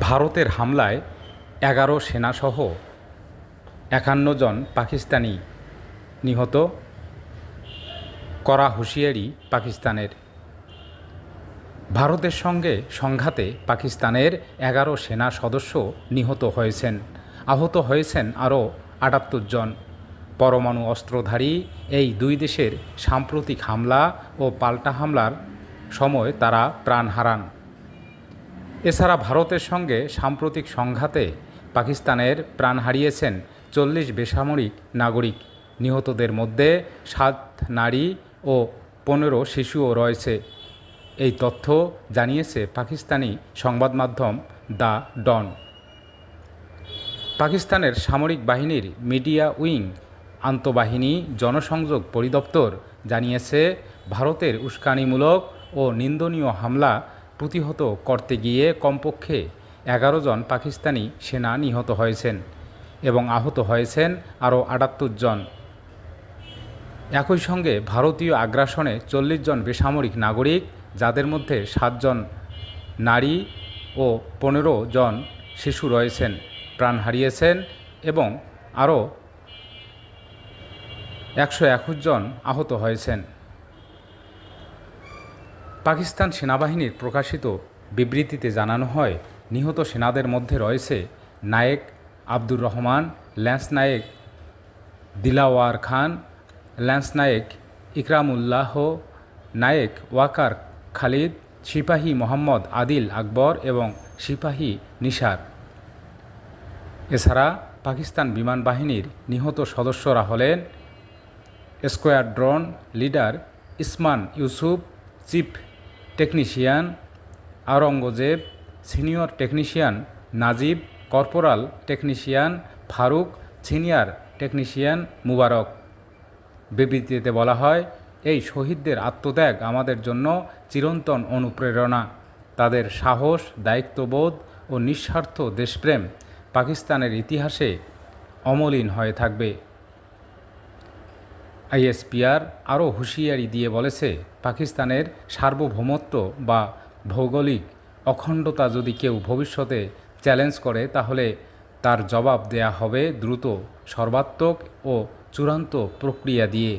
ভারতের হামলায় এগারো সেনাসহ একান্ন জন পাকিস্তানি নিহত, করা হুঁশিয়ারি পাকিস্তানের। ভারতের সঙ্গে সংঘাতে পাকিস্তানের এগারো সেনা সদস্য নিহত হয়েছেন। আহত হয়েছেন আরও আটাত্তর জন। পরমাণু অস্ত্রধারী এই দুই দেশের সাম্প্রতিক হামলা ও পাল্টা হামলার সময় তারা প্রাণ হারান। এছাড়া ভারতের সঙ্গে সাম্প্রতিক সংঘাতে পাকিস্তানের প্রাণ হারিয়েছেন চল্লিশ বেসামরিক নাগরিক। নিহতদের মধ্যে সাত নারী ও পনেরো শিশুও রয়েছে। এই তথ্য জানিয়েছে পাকিস্তানি সংবাদ মাধ্যম দ্য ডন। পাকিস্তানের সামরিক বাহিনীর মিডিয়া উইং আন্তঃবাহিনী জনসংযোগ পরিদপ্তর জানিয়েছে, ভারতের উস্কানিমূলক ও নিন্দনীয় হামলা প্রতিহত করতে গিয়ে কমপক্ষে এগারো জন পাকিস্তানি সেনা নিহত হয়েছেন এবং আহত হয়েছেন আরও আটাত্তর জন। একই সঙ্গে ভারতীয় আগ্রাসনে চল্লিশ জন বেসামরিক নাগরিক, যাদের মধ্যে সাতজন নারী ও পনেরো জন শিশু রয়েছেন, প্রাণ হারিয়েছেন এবং আরও একশো একুশ জন আহত হয়েছেন। পাকিস্তান সেনাবাহিনীর প্রকাশিত বিবৃতিতে জানানো হয়, নিহত সেনাদের মধ্যে রয়েছে নায়েক আব্দুর রহমান, ল্যান্স নায়েক দিলাওয়ার খান, ল্যান্স নায়েক ইকরামুল্লাহ, নায়েক ওয়াকার খালিদ, সিপাহী মোহাম্মদ আদিল আকবর এবং সিপাহী নিসার এছাড়া পাকিস্তান বিমান বাহিনীর নিহত সদস্যরা হলেন squadron leader Isman Yusuf, chief technician Aurangzeb, senior technician Najib, corporal technician Farooq, senior technician Mubarak. বিবৃতিতে বলা হয়, এই শহীদদের আত্মত্যাগ আমাদের জন্য চিরন্তন অনুপ্রেরণা। তাদের সাহস, দায়িত্ববোধ ও নিঃস্বার্থ দেশপ্রেম পাকিস্তানের ইতিহাসে অমলিন হয়ে থাকবে। আইএসপিআর আরও হুঁশিয়ারি দিয়ে বলেছে, পাকিস্তানের সার্বভৌমত্ব বা ভৌগোলিক অখণ্ডতা যদি কেউ ভবিষ্যতে চ্যালেঞ্জ করে, তাহলে তার জবাব দেয়া হবে দ্রুত, সর্বাত্মক ও চূড়ান্ত প্রক্রিয়া দিয়ে।